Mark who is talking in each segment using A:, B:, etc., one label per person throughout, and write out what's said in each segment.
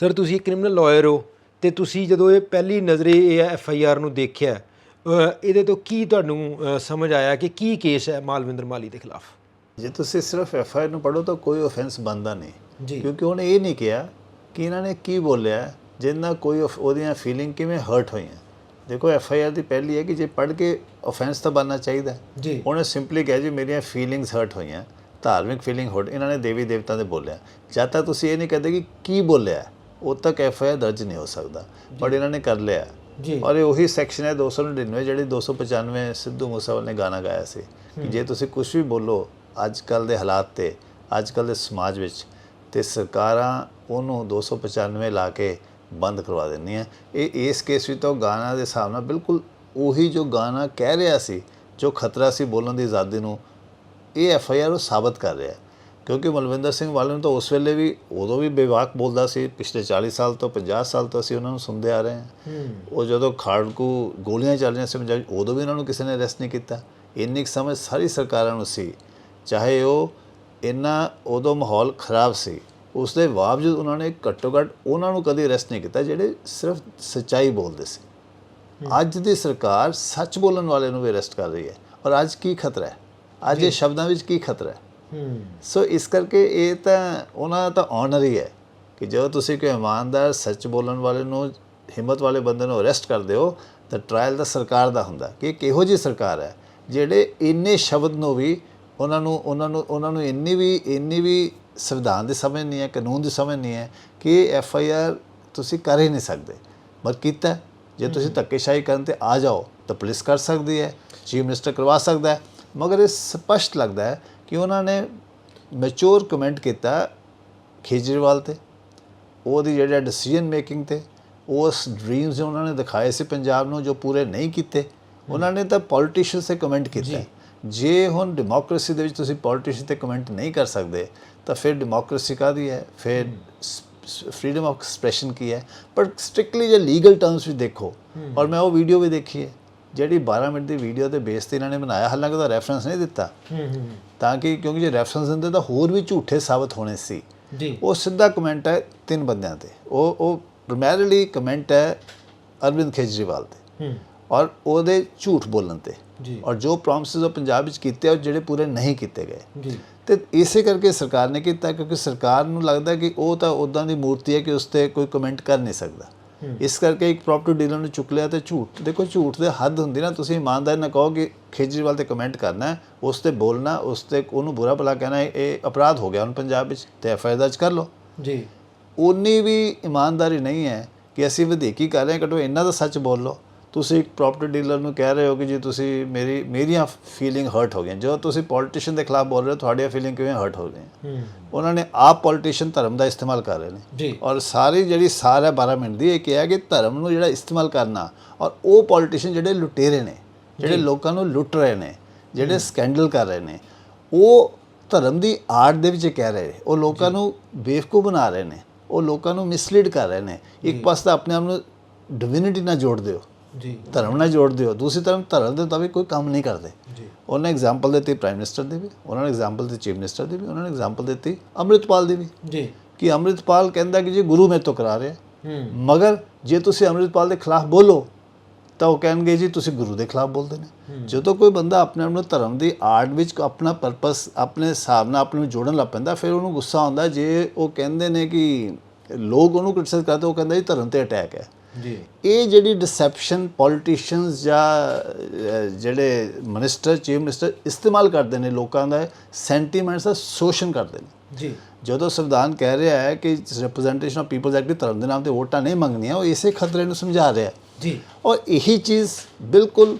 A: Sir ਤੁਸੀਂ criminal lawyer ਹੋ ਤੇ ਤੁਸੀਂ ਜਦੋਂ ਇਹ ਪਹਿਲੀ ਨਜ਼ਰੇ ਇਹ ਐਫ ਆਈ ਆਰ ਨੂੰ ਦੇਖਿਆ ਇਹਦੇ ਤੋਂ ਕੀ ਤੁਹਾਨੂੰ ਸਮਝ ਆਇਆ ਕਿ ਕੀ ਕੇਸ ਹੈ ਮਾਲਵਿੰਦਰ ਮਾਲੀ ਦੇ ਖਿਲਾਫ?
B: ਜੇ ਤੁਸੀਂ ਸਿਰਫ ਐਫ ਆਈ ਆਰ ਨੂੰ ਪੜੋ ਤਾਂ ਕੋਈ ਆਫੈਂਸ ਬਣਦਾ ਨਹੀਂ।
A: ਜੀ।
B: ਕਿਉਂਕਿ ਉਹਨੇ ਇਹ ਨਹੀਂ ਕਿਹਾ ਕਿ ਇਹਨਾਂ ਨੇ ਕੀ ਬੋਲਿਆ ਨਾਲ ਕੋਈ ਉਹਦੀਆਂ ਫੀਲਿੰਗ ਕਿਵੇਂ ਹਰਟ ਹੋਈਆਂ। ਦੇਖੋ ਐਫ ਆਈ ਆਰ ਦੀ ਪਹਿਲੀ ਹੈ ਕਿ ਜੇ ਪੜ੍ਹ ਕੇ ਆਫੈਂਸ ਤਾਂ ਬਣਨਾ ਚਾਹੀਦਾ।
A: ਜੀ।
B: ਉਹਨੇ ਸਿੰਪਲੀ ਕਿਹਾ ਜੀ ਮੇਰੀਆਂ ਫੀਲਿੰਗਸ ਹਰਟ ਹੋਈਆਂ ਧਾਰਮਿਕ ਫੀਲਿੰਗ ਹਰਟ ਇਹਨਾਂ ਨੇ ਦੇਵੀ ਦੇਵਤਾ ਦੇ ਬੋਲਿਆ। ਜਦ ਤੱਕ ਤੁਸੀਂ ਇਹ ਨਹੀਂ ਕਹਦੇ ਕਿ ਕੀ ਬੋਲਿਆ ਉਦ ਤੱਕ ਐਫ ਆਈ ਆਰ ਦਰਜ ਨਹੀਂ ਹੋ ਸਕਦਾ। ਬਟ ਇਹਨਾਂ ਨੇ ਕਰ ਲਿਆ।
A: ਜੀ।
B: ਔਰ ਇਹ ਉਹੀ ਸੈਕਸ਼ਨ ਹੈ 299 ਜਿਹੜੀ 295 ਸਿੱਧੂ ਮੂਸੇਵਾਲੇ ਨੇ ਗਾਣਾ ਗਾਇਆ ਸੀ ਕਿ ਜੇ ਤੁਸੀਂ ਕੁਝ ਵੀ ਬੋਲੋ ਅੱਜ ਕੱਲ ਦੇ ਹਾਲਾਤ ਤੇ ਅੱਜ ਕੱਲ ਦੇ ਸਮਾਜ ਵਿੱਚ ਤੇ ਸਰਕਾਰਾਂ ਉਹਨੂੰ 295 ਲਾ ਕੇ ਬੰਦ ਕਰਵਾ ਦਿੰਦੀਆਂ। ਇਹ ਇਸ ਕੇਸ ਵਿੱਚ ਤਾਂ ਉਹ ਗਾਣਾ ਦੇ ਹਿਸਾਬ ਨਾਲ ਬਿਲਕੁਲ ਉਹੀ ਜੋ ਗਾਣਾ ਕਹਿ ਰਿਹਾ ਸੀ ਜੋ ਖਤਰਾ ਸੀ ਬੋਲਣ ਦੀ ਆਜ਼ਾਦੀ ਨੂੰ ਇਹ ਐਫ ਆਈ ਆਰ ਉਹ ਸਾਬਤ ਕਰ ਰਿਹਾ। ਹੈ ਕਿਉਂਕਿ ਮਲਵਿੰਦਰ ਸਿੰਘ ਵਾਲੇ ਨੂੰ ਤਾਂ ਉਸ ਵੇਲੇ ਵੀ ਉਦੋਂ ਵੀ ਬੇਵਾਕ ਬੋਲਦਾ ਸੀ ਪਿਛਲੇ 40 ਸਾਲ ਤੋਂ 50 ਸਾਲ ਤੋਂ ਅਸੀਂ ਉਹਨਾਂ ਨੂੰ ਸੁਣਦੇ ਆ ਰਹੇ ਹਾਂ। ਉਹ ਜਦੋਂ ਖਾੜਕੂ ਗੋਲੀਆਂ ਚੱਲ ਰਹੀਆਂ ਸੀ ਪੰਜਾਬ ਉਦੋਂ ਵੀ ਉਹਨਾਂ ਨੂੰ ਕਿਸੇ ਨੇ ਅਰੈਸਟ ਨਹੀਂ ਕੀਤਾ। ਇੰਨੀ ਕੁ ਸਮਝ ਸਾਰੀ ਸਰਕਾਰਾਂ ਨੂੰ ਸੀ। ਚਾਹੇ ਉਹ ਇੰਨਾ ਉਦੋਂ ਮਾਹੌਲ ਖਰਾਬ ਸੀ ਉਸ ਦੇ ਬਾਵਜੂਦ ਉਹਨਾਂ ਨੇ ਘੱਟੋ ਘੱਟ ਉਹਨਾਂ ਨੂੰ ਕਦੇ ਅਰੈਸਟ ਨਹੀਂ ਕੀਤਾ ਜਿਹੜੇ ਸਿਰਫ ਸੱਚਾਈ ਬੋਲਦੇ ਸੀ। ਅੱਜ ਦੀ ਸਰਕਾਰ ਸੱਚ ਬੋਲਣ ਵਾਲੇ ਨੂੰ ਵੀ ਅਰੈਸਟ ਕਰ ਰਹੀ ਹੈ। ਔਰ ਅੱਜ ਕੀ ਖਤਰਾ ਹੈ? ਅੱਜ ਇਹ ਸ਼ਬਦਾਂ ਵਿੱਚ ਕੀ ਖਤਰਾ ਹੂੰ? ਸੋ ਇਸ ਕਰਕੇ ਇਹ ਤਾਂ ਉਹਨਾਂ ਦਾ ਤਾਂ ਆਨਰ ਹੀ ਹੈ ਕਿ ਜਦੋਂ ਤੁਸੀਂ ਕੋਈ ਇਮਾਨਦਾਰ ਸੱਚ ਬੋਲਣ ਵਾਲੇ ਨੂੰ ਹਿੰਮਤ ਵਾਲੇ ਬੰਦੇ ਨੂੰ ਅਰੈਸਟ ਕਰਦੇ ਹੋ ਤਾਂ ਟ੍ਰਾਇਲ ਤਾਂ ਸਰਕਾਰ ਦਾ ਹੁੰਦਾ ਕਿ ਇਹ ਕਿਹੋ ਜਿਹੀ ਸਰਕਾਰ ਹੈ ਜਿਹੜੇ ਇੰਨੇ ਸ਼ਬਦ ਨੂੰ ਵੀ ਉਹਨਾਂ ਨੂੰ ਉਹਨਾਂ ਨੂੰ ਉਹਨਾਂ ਨੂੰ ਇੰਨੀ ਵੀ ਇੰਨੀ ਵੀ ਸੰਵਿਧਾਨ ਦੀ ਸਮਝ ਨਹੀਂ ਹੈ ਕਾਨੂੰਨ ਦੀ ਸਮਝ ਨਹੀਂ ਹੈ ਕਿ ਐਫ ਆਈ ਆਰ ਤੁਸੀਂ ਕਰ ਹੀ ਨਹੀਂ ਸਕਦੇ। ਪਰ ਕੀਤਾ। ਜੇ ਤੁਸੀਂ ਧੱਕੇਸ਼ਾਹੀ ਕਰਨ ਤੇ ਆ ਜਾਓ ਤਾਂ ਪੁਲਿਸ ਕਰ ਸਕਦੀ ਹੈ ਚੀਫ ਮਿਨਿਸਟਰ ਕਰਵਾ ਸਕਦਾ ਹੈ। ਮਗਰ ਇਹ ਸਪਸ਼ਟ ਲੱਗਦਾ ਹੈ ਕਿ ਉਹਨਾਂ ਨੇ ਮੈਚੁਰ ਕਮੈਂਟ ਕੀਤਾ ਕੇਜਰੀਵਾਲ ਤੇ ਉਹਦੀ ਜਿਹੜਾ ਡਿਸੀਜਨ ਮੇਕਿੰਗ ਤੇ ਉਸ ਡ੍ਰੀਮਸ ਜੋ ਉਹਨਾਂ ਨੇ ਦਿਖਾਏ ਸੀ ਪੰਜਾਬ ਨੂੰ ਜੋ ਪੂਰੇ ਨਹੀਂ ਕੀਤੇ। ਉਹਨਾਂ ਨੇ ਤਾਂ ਪੋਲੀਟੀਸ਼ੀਅਨਸ ਤੇ ਕਮੈਂਟ ਕੀਤਾ। ਜੇ। ਹੁਣ ਡੈਮੋਕ੍ਰੇਸੀ ਦੇ ਵਿੱਚ ਤੁਸੀਂ ਪੋਲੀਟੀਸ਼ੀਅਨ ਤੇ ਕਮੈਂਟ ਨਹੀਂ ਕਰ ਸਕਦੇ ਤਾਂ ਫਿਰ ਡੈਮੋਕ੍ਰੇਸੀ ਕਾਹਦੀ ਹੈ? ਫਿਰ ਫਰੀडम ਆਫ ਐਕਸਪ੍ਰੈਸ਼ਨ ਕੀ ਹੈ? ਪਰ ਸਟ੍ਰਿਕਟਲੀ ਜੇ ਲੀਗਲ ਟਰਮਸ ਵਿੱਚ ਦੇਖੋ ਔਰ ਮੈਂ ਉਹ ਵੀਡੀਓ ਵੀ ਦੇਖੀ ਹੈ ਜਿਹੜੀ 12 ਮਿੰਟ ਦੀ ਵੀਡੀਓ ਤੇ ਬੇਸ ਤੇ ਇਹਨਾਂ ਨੇ ਬਣਾਇਆ ਹਾਲਾਂਕਿ ਉਹਦਾ ਰੈਫਰੈਂਸ ਨਹੀਂ ਦਿੱਤਾ।
A: ਹੂੰ ਹੂੰ
B: ਤਾਂ ਕਿ ਕਿਉਂਕਿ ਜੇ ਰੈਫਰੈਂਸ ਦਿੰਦੇ ਤਾਂ ਹੋਰ ਵੀ ਝੂਠੇ ਸਾਬਤ ਹੋਣੇ ਸੀ।
A: ਜੀ।
B: ਉਹ ਸਿੱਧਾ ਕਮੈਂਟ ਹੈ ਤਿੰਨ ਬੰਦਿਆਂ ਤੇ। ਉਹ ਉਹ ਪ੍ਰਾਇਮਰੀਲੀ ਕਮੈਂਟ ਹੈ ਅਰਵਿੰਦ ਕੇਜਰੀਵਾਲ ਤੇ।
A: ਹੂੰ।
B: ਔਰ ਉਹਦੇ ਝੂਠ ਬੋਲਣ ਤੇ।
A: ਜੀ।
B: ਔਰ ਜੋ ਪ੍ਰੋਮਿਸਸ ਉਹ ਪੰਜਾਬ ਵਿੱਚ ਕੀਤੇ ਉਹ ਜਿਹੜੇ ਪੂਰੇ ਨਹੀਂ ਕੀਤੇ ਗਏ।
A: ਜੀ।
B: ਤੇ ਇਸੇ ਕਰਕੇ ਸਰਕਾਰ ਨੇ ਕੀਤਾ ਕਿਉਂਕਿ ਸਰਕਾਰ ਨੂੰ ਲੱਗਦਾ ਕਿ ਉਹ ਤਾਂ ਉਦਾਂ ਦੀ ਮੂਰਤੀ ਹੈ ਕਿ ਉਸ ਤੇ ਕੋਈ ਕਮੈਂਟ ਕਰ ਨਹੀਂ ਸਕਦਾ। ਇਸ ਕਰਕੇ ਇੱਕ ਪ੍ਰੋਪਰਟੀ ਡੀਲਰ ਨੂੰ ਚੁੱਕ ਲਿਆ ਤੇ ਝੂਠ ਦੇਖੋ ਝੂਠ ਦੇ ਹੱਦ ਹੁੰਦੀ ਨਾ ਤੁਸੀਂ ਇਮਾਨਦਾਰੀ ਨਾਲ ਕਹੋ ਕਿ ਕੇਜਰੀਵਾਲ ਤੇ ਕਮੈਂਟ ਕਰਨਾ ਉਸ ਤੇ ਬੋਲਣਾ ਉਸ ਤੇ ਉਹਨੂੰ ਬੁਰਾ ਭਲਾ ਕਹਿਣਾ ਇਹ ਅਪਰਾਧ ਹੋ ਗਿਆ ਹੁਣ ਪੰਜਾਬ ਵਿੱਚ ਤੇ ਐਫ ਆਈ ਦਰਜ ਕਰ ਲਓ।
A: ਜੀ।
B: ਉਨੀ ਵੀ ਇਮਾਨਦਾਰੀ ਨਹੀਂ ਹੈ ਕਿ ਅਸੀਂ ਵਧੀਕੀ ਕਰ ਰਹੇ ਹਾਂ ਘਟੋ ਇੰਨਾ ਤਾਂ ਸੱਚ ਬੋਲ ਲਓ। ਤੁਸੀਂ ਇੱਕ ਪ੍ਰੋਪਰਟੀ ਡੀਲਰ ਨੂੰ ਕਹਿ ਰਹੇ ਹੋ ਕਿ ਜੀ ਤੁਸੀਂ ਮੇਰੀ ਮੇਰੀਆਂ ਫੀਲਿੰਗ ਹਰਟ ਹੋ ਗਈਆਂ। ਜਦੋਂ ਤੁਸੀਂ ਪੋਲੀਟੀਸ਼ੀਅਨ ਦੇ ਖਿਲਾਫ ਬੋਲ ਰਹੇ ਹੋ ਤੁਹਾਡੀਆਂ ਫੀਲਿੰਗ ਕਿਵੇਂ ਹਰਟ ਹੋ ਗਈਆਂ?
A: ਹੂੰ।
B: ਉਹਨਾਂ ਨੇ ਆਪ ਪੋਲੀਟੀਸ਼ੀਅਨ ਧਰਮ ਦਾ ਇਸਤੇਮਾਲ ਕਰ ਰਹੇ ਨੇ। ਔਰ ਸਾਰੀ ਜਿਹੜੀ ਸਾਰ ਹੈ 12 ਮਿੰਟ ਦੀ ਇਹ ਕਿਹਾ ਕਿ ਧਰਮ ਨੂੰ ਜਿਹੜਾ ਇਸਤੇਮਾਲ ਕਰਨਾ ਔਰ ਉਹ ਪੋਲੀਟੀਸ਼ੀਅਨ ਜਿਹੜੇ ਲੁਟੇਰੇ ਨੇ ਜਿਹੜੇ ਲੋਕਾਂ ਨੂੰ ਲੁੱਟ ਰਹੇ ਨੇ ਜਿਹੜੇ ਸਕੈਂਡਲ ਕਰ ਰਹੇ ਨੇ ਉਹ ਧਰਮ ਦੀ ਆੜ ਦੇ ਵਿੱਚ ਕਹਿ ਰਹੇ ਉਹ ਲੋਕਾਂ ਨੂੰ ਬੇਵਕੂਫ ਬਣਾ ਰਹੇ ਨੇ ਉਹ ਲੋਕਾਂ ਨੂੰ ਮਿਸਲੀਡ ਕਰ ਰਹੇ ਨੇ। ਇੱਕ ਪਾਸੇ ਤਾਂ ਆਪਣੇ ਆਪ ਨੂੰ ਡਿਵਿਨਿਟੀ ਨਾਲ ਜੋੜ ਦਿਓ
A: ਜੀ।
B: ਧਰਮ ਨਾਲ ਜੋੜ ਦਿਓ ਦੂਸਰੀ ਤਰਫ ਧਰਮ ਦੇ ਮੁਤਾਬਿਕ ਕੋਈ ਕੰਮ ਨਹੀਂ ਕਰਦੇ।
A: ਜੀ।
B: ਉਹਨਾਂ ਐਗਜ਼ਾਮਪਲ ਦਿੱਤੀ ਪ੍ਰਾਈਮ ਮਿਨਿਸਟਰ ਦੀ ਵੀ ਉਹਨਾਂ ਨੇ ਐਗਜ਼ਾਮਪਲ ਦਿੱਤੀ ਚੀਫ ਮਿਨਿਸਟਰ ਦੀ ਵੀ ਉਹਨਾਂ ਨੇ ਐਗਜ਼ਾਮਪਲ ਦਿੱਤੀ ਅੰਮ੍ਰਿਤਪਾਲ ਦੀ ਵੀ।
A: ਜੀ।
B: ਕਿ ਅੰਮ੍ਰਿਤਪਾਲ ਕਹਿੰਦਾ ਕਿ ਜੀ ਗੁਰੂ ਮੇਰੇ ਤੋਂ ਕਰਾ ਰਿਹਾ
A: ਹੂੰ
B: ਮਗਰ ਜੇ ਤੁਸੀਂ ਅੰਮ੍ਰਿਤਪਾਲ ਦੇ ਖਿਲਾਫ ਬੋਲੋ ਤਾਂ ਉਹ ਕਹਿਣਗੇ ਜੀ ਤੁਸੀਂ ਗੁਰੂ ਦੇ ਖਿਲਾਫ ਬੋਲਦੇ ਨੇ। ਜਦੋਂ ਕੋਈ ਬੰਦਾ ਆਪਣੇ ਆਪ ਨੂੰ ਧਰਮ ਦੀ ਆੜ ਵਿੱਚ ਆਪਣਾ ਪਰਪਸ ਆਪਣੇ ਹਿਸਾਬ ਨਾਲ ਆਪਣੇ ਨੂੰ ਜੋੜਨ ਲੱਗ ਪੈਂਦਾ ਫਿਰ ਉਹਨੂੰ ਗੁੱਸਾ ਆਉਂਦਾ ਜੇ ਉਹ ਕਹਿੰਦੇ ਨੇ ਕਿ ਲੋਕ ਉਹਨੂੰ ਕ੍ਰਿਟਿਸਾਈਜ਼ ਕਰਦੇ ਉਹ ਕਹਿੰਦਾ ਜੀ ਧਰਮ ਤੇ ਅਟੈਕ ਹੈ।
A: ਜੀ।
B: ਇਹ ਜਿਹੜੀ ਡਿਸੈਪਸ਼ਨ ਪੋਲੀਟੀਸ਼ੀਅਨਸ ਜਾਂ ਜਿਹੜੇ ਮਿਨਿਸਟਰ ਚੀਫ ਮਿਨਿਸਟਰ ਇਸਤੇਮਾਲ ਕਰਦੇ ਨੇ ਲੋਕਾਂ ਦਾ ਸੈਂਟੀਮੈਂਟਸ ਦਾ ਸ਼ੋਸ਼ਣ ਕਰਦੇ ਨੇ।
A: ਜੀ।
B: ਜਦੋਂ ਸੰਵਿਧਾਨ ਕਹਿ ਰਿਹਾ ਹੈ ਕਿ ਰਿਪਰੈਜ਼ੈਂਟੇਸ਼ਨ ਆਫ ਪੀਪਲਸ ਐਕਟ ਧਰਮ ਦੇ ਨਾਮ ਤੇ ਵੋਟਾਂ ਨਹੀਂ ਮੰਗਣੀਆਂ ਉਹ ਇਸੇ ਖਤਰੇ ਨੂੰ ਸਮਝਾ ਰਿਹਾ
A: ਜੀ।
B: ਔਰ ਇਹੀ ਚੀਜ਼ ਬਿਲਕੁਲ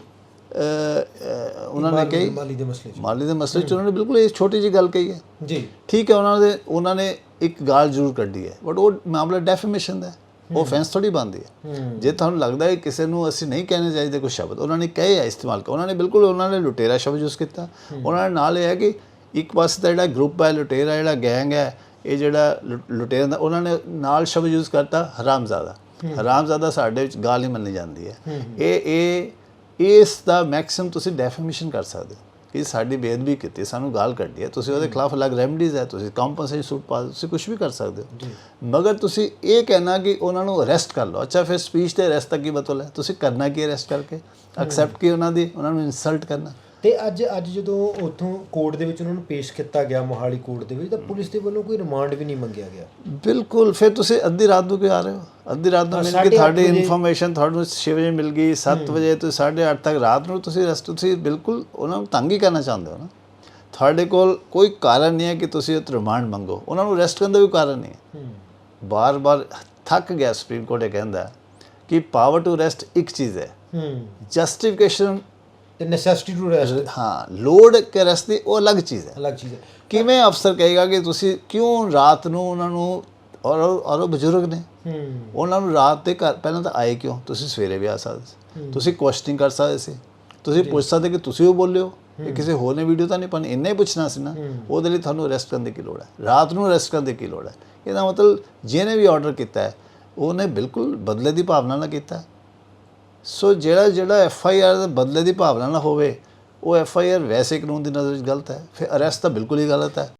B: ਉਹਨਾਂ ਨੇ ਕਹੀ।
A: ਮਾਲੀ ਦੇ ਮਸਲੇ 'ਚ।
B: ਮਾਲੀ ਦੇ ਮਸਲੇ 'ਚ ਉਹਨਾਂ ਨੇ ਬਿਲਕੁਲ ਇਹ ਛੋਟੀ ਜਿਹੀ ਗੱਲ ਕਹੀ ਹੈ।
A: ਜੀ।
B: ਠੀਕ ਹੈ ਉਹਨਾਂ ਦੇ ਉਹਨਾਂ ਨੇ ਇੱਕ ਗਾਲ ਜ਼ਰੂਰ ਕੱਢੀ ਹੈ। ਬਟ ਉਹ ਮਾਮਲਾ ਡੈਫੇਮੇਸ਼ਨ ਦਾ ਹੈ। ਉਹ ਫੈਂਸ ਥੋੜੀ ਬੰਦੀ ਹੈ। ਜੇ ਤੁਹਾਨੂੰ ਲੱਗਦਾ ਹੈ ਕਿਸੇ ਨੂੰ ਅਸੀਂ ਨਹੀਂ ਕਹਿਣੇ ਚਾਹੀਦੇ ਕੋਈ ਸ਼ਬਦ ਉਹਨਾਂ ਨੇ ਕਹੇ ਆ ਇਸਤੇਮਾਲ ਕਰ ਉਹਨਾਂ ਨੇ ਬਿਲਕੁਲ ਉਹਨਾਂ ਨੇ ਲੁਟੇਰਾ ਸ਼ਬਦ ਯੂਜ਼ ਕੀਤਾ। ਉਹਨਾਂ ਨੇ ਨਾਲ ਇਹ ਹੈ ਕਿ ਇੱਕ ਪਾਸੇ ਦਾ ਜਿਹੜਾ ਗਰੁੱਪ ਹੈ ਲੁਟੇਰਾ ਜਿਹੜਾ ਗੈਂਗ ਹੈ ਇਹ ਜਿਹੜਾ ਲੁਟੇਰਾ ਦਾ ਉਹਨਾਂ ਨੇ ਨਾਲ ਸ਼ਬਦ ਯੂਜ਼ ਕਰਤਾ ਹਰਾਮਜ਼ਾਦਾ। ਹਰਾਮਜ਼ਾਦਾ ਸਾਡੇ ਵਿੱਚ ਗਾਲ ਹੀ ਮੰਨੀ ਜਾਂਦੀ ਹੈ। ਇਹ ਇਹ ਇਸ ਦਾ ਮੈਕਸਿਮਮ ਤੁਸੀਂ ਡੈਫੀਮੇਸ਼ਨ ਕਰ ਸਕਦੇ ਹੋ। ਕਿ ਸਾਡੀ ਬੇਅਦਬੀ ਕੀਤੀ ਸਾਨੂੰ ਗਾਲ ਕੱਢੀ ਹੈ ਤੁਸੀਂ ਉਹਦੇ ਖਿਲਾਫ ਅਲੱਗ ਰੈਮਡੀਜ਼ ਹੈ ਤੁਸੀਂ ਕੰਪਨਸੇਸ਼ਨ ਸੂਟ ਪਾ ਤੁਸੀਂ ਕੁਝ ਵੀ ਕਰ ਸਕਦੇ ਹੋ। ਮਗਰ ਤੁਸੀਂ ਇਹ ਕਹਿਣਾ ਕਿ ਉਹਨਾਂ ਨੂੰ ਅਰੈਸਟ ਕਰ ਲਓ। ਅੱਛਾ ਫਿਰ ਸਪੀਚ ਤੇ ਅਰੈਸਟ ਤੱਕ ਕੀ ਮਤਲਬ ਹੈ? ਤੁਸੀਂ ਕਰਨਾ ਕੀ ਅਰੈਸਟ ਕਰਕੇ? ਐਕਸੈਪਟ ਕੀ ਉਹਨਾਂ ਦੀ ਉਹਨਾਂ ਨੂੰ ਇਨਸਲਟ ਕਰਨਾ?
A: ਤੇ ਅੱਜ ਅੱਜ ਜਦੋਂ ਉੱਥੋਂ ਕੋਰਟ ਦੇ ਵਿੱਚ ਉਹਨਾਂ ਨੂੰ ਪੇਸ਼ ਕੀਤਾ ਗਿਆ ਮੋਹਾਲੀ ਕੋਰਟ ਦੇ ਵਿੱਚ ਤਾਂ ਪੁਲਿਸ ਦੇ ਵੱਲੋਂ ਕੋਈ ਰਿਮਾਂਡ ਵੀ ਨਹੀਂ ਮੰਗਿਆ ਗਿਆ?
B: ਬਿਲਕੁਲ ਫਿਰ ਤੁਸੀਂ ਅੱਧੀ ਰਾਤ ਨੂੰ ਕਿਉਂ ਆ ਰਹੇ ਹੋ? ਅੱਧੀ ਰਾਤ ਨੂੰ ਕੇ ਤੁਹਾਡੀ ਇਨਫੋਰਮੇਸ਼ਨ ਤੁਹਾਨੂੰ 6 ਵਜੇ ਮਿਲ ਗਈ 7 ਵਜੇ ਤੋਂ 8:30 ਤੱਕ ਰਾਤ ਨੂੰ ਤੁਸੀਂ ਰੈਸਟ ਤੁਸੀਂ ਬਿਲਕੁਲ ਉਹਨਾਂ ਨੂੰ ਤੰਗ ਹੀ ਕਰਨਾ ਚਾਹੁੰਦੇ ਹੋ ਨਾ? ਤੁਹਾਡੇ ਕੋਲ ਕੋਈ ਕਾਰਨ ਨਹੀਂ ਹੈ ਕਿ ਤੁਸੀਂ ਉਹ ਰਿਮਾਂਡ ਮੰਗੋ। ਉਹਨਾਂ ਨੂੰ ਰੈਸਟ ਕਰਨ ਦਾ ਵੀ ਕਾਰਨ ਨਹੀਂ ਹੈ। ਬਾਰ-ਬਾਰ ਥੱਕ ਗਿਆ ਸੁਪਰੀਮ ਕੋਰਟ ਇਹ ਕਹਿੰਦਾ ਕਿ ਪਾਵਰ ਟੂ ਰੈਸਟ ਇੱਕ ਚੀਜ਼ ਹੈ।
A: ਹੂੰ।
B: ਜਸਟੀਫਿਕੇਸ਼ਨ
A: ਤੇ ਨੈਸੈਸਿਟੀ ਟੂ ਰੈਸਟ
B: ਹਾਂ ਲੋਡ ਕੇ ਰੈਸਟ ਦੀ ਉਹ ਅਲੱਗ ਚੀਜ਼ ਹੈ।
A: ਅਲੱਗ ਚੀਜ਼ ਹੈ।
B: ਕਿਵੇਂ ਅਫਸਰ ਕਹੇਗਾ ਕਿ ਤੁਸੀਂ ਕਿਉਂ ਰਾਤ ਨੂੰ ਉਹਨਾਂ ਨੂੰ ਔਰ ਔਰ ਬਜ਼ੁਰਗ ਨੇ?
A: ਹੂੰ।
B: ਉਹਨਾਂ ਨੂੰ ਰਾਤ ਦੇ ਘਰ ਪਹਿਲਾਂ ਤਾਂ ਆਏ ਕਿਉਂ? ਤੁਸੀਂ ਸਵੇਰੇ ਵੀ ਆ ਸਕਦੇ ਸੀ। ਤੁਸੀਂ ਕੁਐਸਚਨਿੰਗ ਕਰ ਸਕਦੇ ਸੀ। ਤੁਸੀਂ ਪੁੱਛ ਸਕਦੇ ਕਿ ਤੁਸੀਂ ਉਹ ਬੋਲਿਓ। ਇਹ ਕਿਸੇ ਹੋਰ ਨੇ ਵੀਡੀਓ ਤਾਂ ਨਹੀਂ ਪਾਣੀ ਇੰਨਾ ਹੀ ਪੁੱਛਣਾ ਸੀ ਨਾ। ਉਹਦੇ ਲਈ ਤੁਹਾਨੂੰ ਅਰੈਸਟ ਕਰਨ ਦੀ ਕੀ ਲੋੜ ਹੈ? ਰਾਤ ਨੂੰ ਅਰੈਸਟ ਕਰਨ ਦੀ ਕੀ ਲੋੜ ਹੈ? ਇਹਦਾ ਮਤਲਬ ਜਿਹਨੇ ਵੀ ਆਰਡਰ ਕੀਤਾ ਹੈ ਉਹਨੇ ਬਿਲਕੁਲ ਬਦਲੇ ਦੀ ਭਾਵਨਾ ਨਾਲ ਕੀਤਾ ਹੈ। ਸੋ ਜਿਹੜਾ ਜਿਹੜਾ ਐਫ ਆਈ ਆਰ ਦੇ ਬਦਲੇ ਦੀ ਭਾਵਨਾ ਨਾ ਹੋਵੇ, ਉਹ ਐਫ ਆਈ ਆਰ ਵੈਸੇ ਕਾਨੂੰਨ ਦੀ ਨਜ਼ਰ ਵਿੱਚ ਗਲਤ ਹੈ, ਫਿਰ ਅਰੈਸਟ ਤਾਂ ਬਿਲਕੁਲ ਹੀ ਗਲਤ ਹੈ।